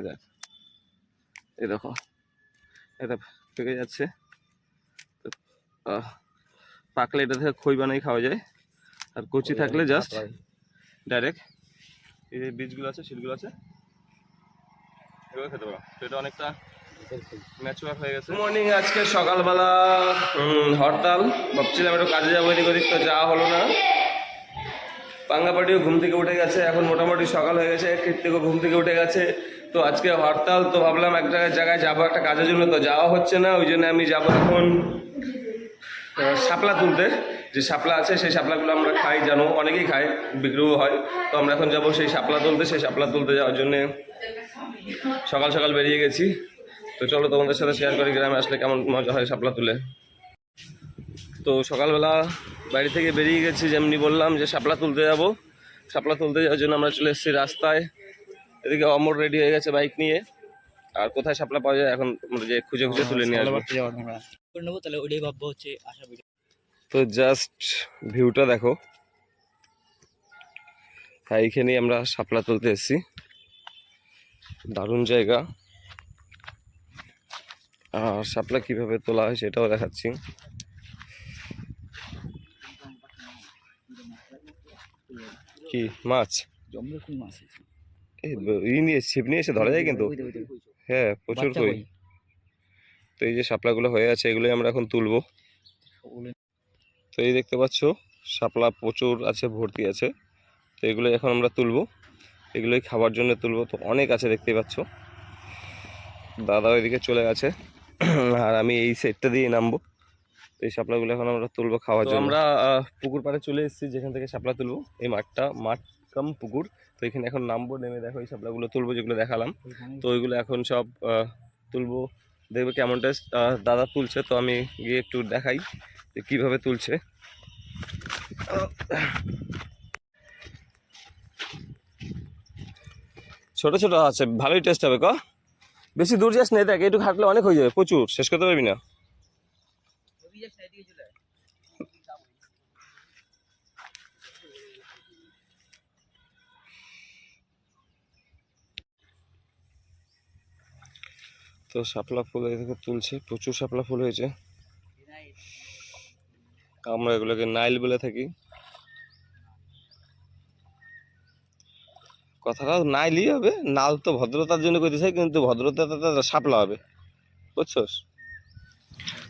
এই দেখ। এই দেখো। এটা পেকে যাচ্ছে। পাকলে এটা থেকে খই বানাই খাওয়া যায়। আর কচি থাকলে জাস্ট ডাইরেক্ট এই যে বীজগুলো আছে সিটগুলো আছে এগুলো খেতে পারো। তো এটা অনেকটা ম্যাচুয়ার হয়ে গেছে। মর্নিং আজকে সকালবেলা হরতাল। ভাবছিলাম একটু কাজে যাব এদিক ওদিক তো যাওয়া হলো না। পাঙ্গাপাটিও ঘুম থেকে উঠে গেছে। এখন মোটামুটি সকাল হয়ে গেছে কৃত্তিকও ঘুম থেকে উঠে গেছে। তো আজকে হরতাল, তো ভাবলাম এক জায়গায় জায়গায় যাব, একটা কাজের জন্য, তো যাওয়া হচ্ছে না, ওই জন্য আমি যাব এখন শাপলা তুলতে। যে শাপলা আছে, সেই শাপলাগুলো আমরা খাই, জানো, অনেকেই খায় বিক্রিও হয়। তো আমরা এখন যাব সেই শাপলা তুলতে, সেই শাপলা তুলতে যাওয়ার জন্য সকাল সকাল বেরিয়ে গেছি। তো চলো তোমাদের সাথে শেয়ার করি, গ্রামে আসলে কেমন মজা হয় শাপলা তুলে। তো সকালবেলা বাড়ি থেকে বেরিয়ে গেছি, যেমনি বললাম যে শাপলা তুলতে যাব। শাপলা তুলতে যাওয়ার জন্য আমরা চলে এসেছি রাস্তায়। এদিকে অমর রেডি হয়ে গেছে বাইক নিয়ে। আর কোথায় শাপলা পাওয়া যায় এখন যে খুঁজে খুঁজে তুলে নিয়ে আসব। করে তাহলে ভাববো হচ্ছে আশা ভিডিও তো জাস্ট ভিউটা দেখো। হ্যাঁ এইখানেই আমরা সাপলা তুলতে এসেছি। দারুণ জায়গা। আর সাপলা কীভাবে তোলা হয় সেটাও দেখাচ্ছি। কি, মাছ? মাছ ই নিয়ে ছিপ নিয়ে এসে ধরা যায় কিন্তু। হ্যাঁ প্রচুর কই? তো এই যে শাপলাগুলো হয়ে আছে এগুলোই আমরা এখন তুলবো। তো এই দেখতে পাচ্ছ শাপলা প্রচুর আছে ভর্তি আছে। তো এগুলো এখন আমরা তুলবো। এগুলোই খাবার জন্য তুলবো। তো অনেক আছে দেখতেই পাচ্ছ। দাদা ওইদিকে চলে গেছে। আর আমি এই সেটটা দিয়ে নামবো। তো এই শাপলাগুলো এখন আমরা তুলবো খাওয়ার জন্য। আমরা পুকুর পাড়ে চলে এসেছি যেখান থেকে শাপলা তুলবো। এই মাঠটা মাঠ কাম পুকুর। তো এখানে এখন নামবো নেমে দেখো এই শাপলাগুলো তুলবো যেগুলো দেখালাম। তো ওইগুলো এখন সব তুলবো। দেখবে কেমন টেস্ট দাদা তুলছে তো আমি গিয়ে একটু দেখাই যে কীভাবে তুলছে। ছোট ছোট আছে ভালোই টেস্ট হবে ক? বেশি দূর যাস না দেখ একটু হাঁটলে অনেক হয়ে যাবে প্রচুর শেষ করতে পারবি না। তো শাপলা ফুল দেখো তুলছে, প্রচুর শাপলা ফুল হয়েছে। আমরা এগুলোকে নাইল বলে থাকি। কথাটা নাইলই হবে, নাল তো ভদ্রতার জন্য করতে চাই কিন্তু ভদ্রতা শাপলা হবে। বুঝছস?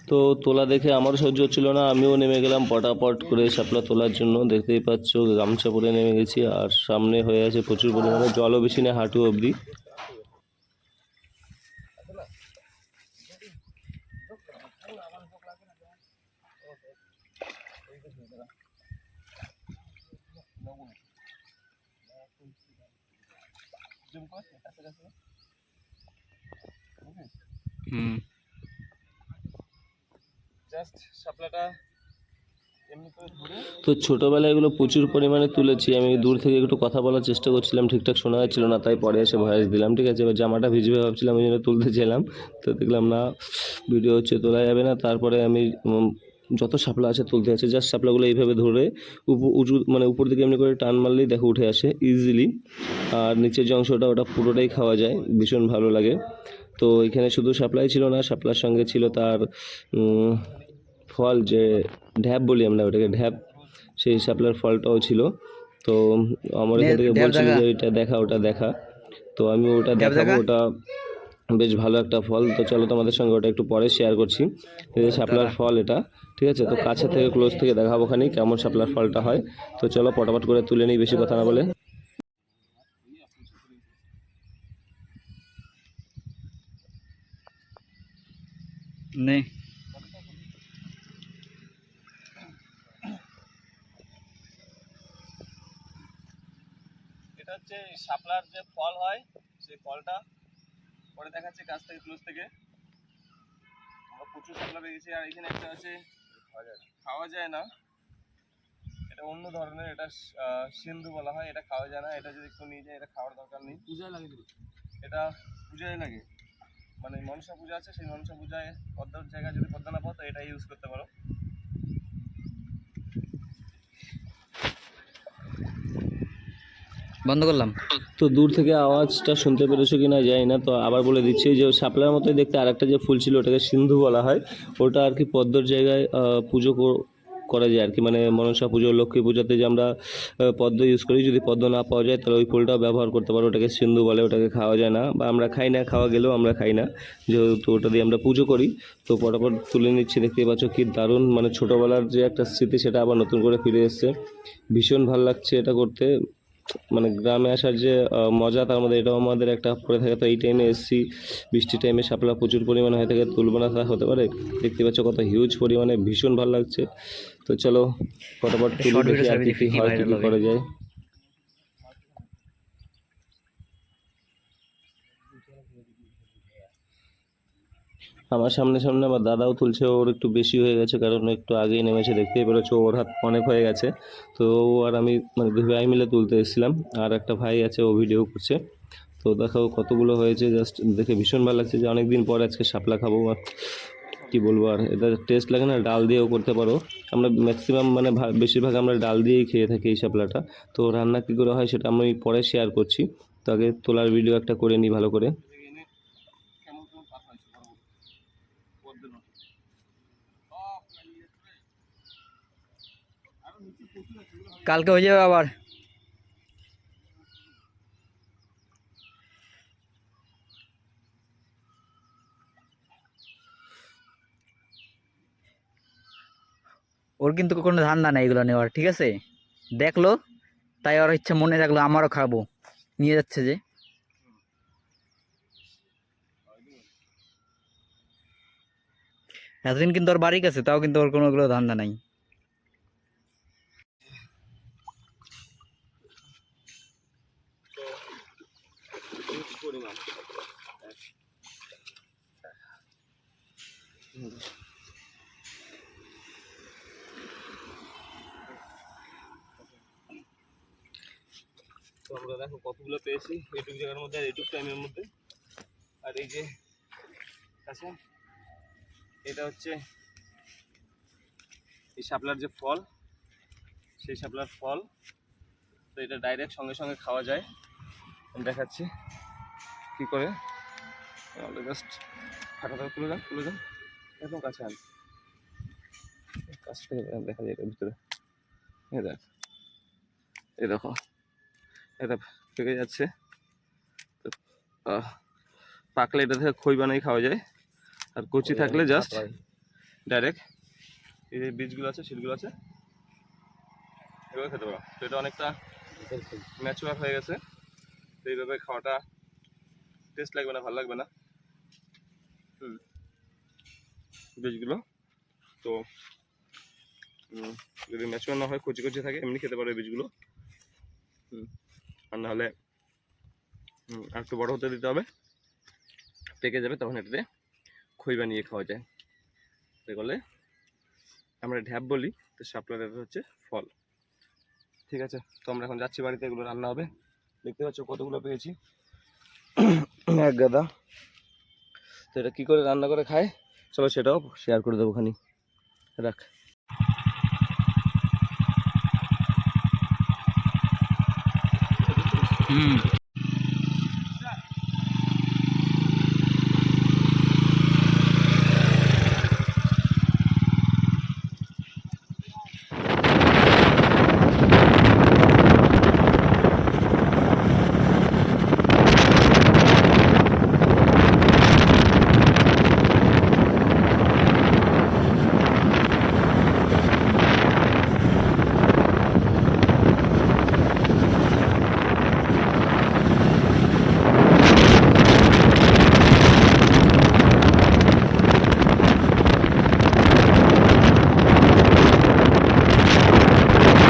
তো তোলা দেখে আমারও সহ্য হচ্ছিল না, আমিও নেমে গেলাম পটাপট করে শাপলা তোলার জন্য। দেখতেই পাচ্ছ, গামছা পরে নেমে গেছি, আর সামনে হয়ে আছে প্রচুর পরিমাণে, জলও বেশি না হাঁটু অবধি। হুম। জাস্ট শাপলাটা তো ছোটোবেলায় এগুলো প্রচুর পরিমাণে তুলেছি। আমি দূর থেকে একটু কথা বলার চেষ্টা করছিলাম ঠিকঠাক শোনা যাচ্ছিল না তাই পরে এসে ভয়েস দিলাম ঠিক আছে? এবার জামাটা ভিজবে ভাবছিলাম ওই জন্য তুলতে চাইলাম। তো দেখলাম না ভিডিও হচ্ছে তোলা যাবে না। তারপরে আমি যত শাপলা আছে তুলতে আছে জাস্ট শাপলাগুলো এইভাবে ধরে উঁচু মানে উপর দিকে এমনি করে টান মারলেই দেখো উঠে আসে ইজিলি আর নিচের যে অংশটা ওটা পুরোটাই খাওয়া যায় ভীষণ ভালো লাগে। তো এখানে শুধু শাপলাই ছিল না শাপলার সঙ্গে ছিল তার ফল যে ঢ্যাপ বলি আমরা ওটাকে ঢ্যাপ সেই শাপলার ফলটাও ছিল। তো আমার এখান থেকে বলছিল যে ওইটা দেখা ওটা দেখা। তো আমি ওটা দেখাবো ওটা বেশ ভালো একটা ফল। তো চলো তোমাদের সঙ্গে ওটা একটু পরে শেয়ার করছি। এই যে শাপলার ফল এটা ঠিক আছে? তো কাছে থেকে ক্লোজ থেকে দেখাবো খানি কেমন শাপলার ফলটা হয়। তো চলো পটাপট করে তুলে নিই বেশি কথা না বলে। নেই এটা হচ্ছে শাপলার যে ফল হয় সেই ফলটা পরে দেখাচ্ছে কাছ থেকে ক্লোজ থেকে। আমরা প্রচুর শাপলা পেয়েছি আর এখানে একটা আছে খাওয়া যায় না। এটা অন্য ধরনের এটা সিন্ধু বলা হয় এটা খাওয়া যায় না এটা যদি একটু নিয়ে যায় এটা খাওয়ার দরকার নেই। পূজায় লাগে এটা পূজায় লাগে। মানে মনসা পূজা আছে সেই মনসা পূজায় পদ্মার জায়গায় যদি পদ্মা না পাও তো এটা ইউজ করতে পারো। বন্ধ করলাম। তো দূর থেকে আওয়াজটা শুনতে পেরেছ কি না জানি না, তো আবার বলে দিচ্ছি, যে শাপলার মতোই দেখতে আরেকটা যে ফুল ছিল, ওটাকে সিন্ধু বলা হয়, ওটা আর কি পদ্মর জায়গায় পুজো কর- যায় আর কি মানে মনসা পুজো, লক্ষ্মী পুজোতে যে আমরা পদ্ম ইউজ করি, যদি পদ্ম না পাওয়া যায়, তাহলে ওই ফুলটাও ব্যবহার করতে পারো, ওটাকে সিন্ধু বলে, ওটাকে খাওয়া যায় না, বা আমরা খাই না, খাওয়া গেলেও আমরা খাই না, যেহেতু ওটা দিয়ে আমরা পুজো করি, তো পটাপট তুলে নিচ্ছি, দেখতেই পাচ্ছ কি দারুণ মানে ছোটোবেলার যে একটা স্মৃতি, সেটা আবার নতুন করে ফিরে এসছে, ভীষণ ভালো লাগছে এটা করতে মানে গ্রামে আসার যে মজা তার মধ্যে এটাও আমাদের একটা পড়ে থাকে। তো এই টাইমে এসছি বৃষ্টির টাইমে সাপলা প্রচুর পরিমাণে হয়ে থাকে তুলব না তা হতে পারে। দেখতে পাচ্ছ কত হিউজ পরিমাণে ভীষণ ভালো লাগছে। তো চলো ফটোফট তুলে দেখি আর কি কি হয় কি viral কি হবে। করা যায়। আমার সামনে সামনে আমার দাদাও তুলছে, ওর একটু বেশি হয়ে গেছে কারণ একটু আগেই নেমেছে, দেখতেই পেরেছ ওর হাত অনেক হয়ে গেছে। তো ও আর আমি মানে দুই ভাই মিলে তুলতে এসেছিলাম, আর একটা ভাই আছে, ও ভিডিও করছে। তো দেখো কতগুলো হয়েছে জাস্ট দেখে ভীষণ ভালো লাগছে যে অনেক দিন পর আজকে শাপলা খাব আর কি বলব আর, এটা টেস্ট লাগে না, ডাল দিয়েও করতে পারো। আমরা ম্যাক্সিমাম মানে বেশিরভাগ আমরা ডাল দিয়েই খেয়ে থাকি এই শাপলাটা। তো রান্না কী করে হয় সেটা আমি পরে শেয়ার করছি। তো আগে তোলার ভিডিও একটা করে নিই ভালো করে। কালকে হয়ে যাবে আবার। ওর কিন্তু কোনো ধান্দা নেই এগুলো নেওয়ার, ঠিক আছে? দেখল, তাই ওর ইচ্ছা মনে রাখল, আমারও খাব। নিয়ে যাচ্ছে যে। এতদিন কিন্তু ওর বাড়ি গেছে, তাও কিন্তু ওর কোনো ওগুলো ধান্দা নাই। তো আমরা দেখো কতগুলো পেয়েছি এইটুকু জায়গার মধ্যে আর এইটুকু টাইমের মধ্যে। আর এই যে আছে এটা হচ্ছে এই শাপলার যে ফল, সেই শাপলার ফল, তো এটা ডাইরেক্ট সঙ্গে সঙ্গে খাওয়া যায়। আমি দেখাচ্ছি কি করে। জাস্ট ফাটা তুলে যান তুলে যান একদম কাছে আন। কাছ থেকে দেখা যায় এটার ভিতরে। এই দেখ। এই দেখো। এটা পেকে যাচ্ছে। তো পাকলে এটা থেকে খই বানাই খাওয়া যায়। আর কচি থাকলে জাস্ট ডাইরেক্ট এই যে বীজগুলো আছে সিটগুলো আছে এগুলো খেতে পারো। তো এটা অনেকটা ম্যাচুয়ার হয়ে গেছে। তো এইভাবে খাওয়াটা টেস্ট লাগবে না ভালো লাগবে না। হুম। বীজগুলো তো যদি ম্যাচুয়ার না হয়, কচি কচি থাকে, এমনি খেতে পারো বীজগুলো। আর নাহলে একটু বড় হতে দিতে হবে। পেকে যাবে তখন এটাতে খই বানিয়ে খাওয়া যায়। তাই বলে আমরা ঢ্যাপ বলি, তো শাপলার এটা হচ্ছে ফল। ঠিক আছে, তো আমরা এখন যাচ্ছি বাড়িতে, এগুলো রান্না হবে। দেখতে পাচ্ছ কতগুলো পেয়েছি। এক গাদা। তো এটা কী করে রান্না করে খায়? চলো সেটাও শেয়ার করে দেবো খানি রাখ। হুম।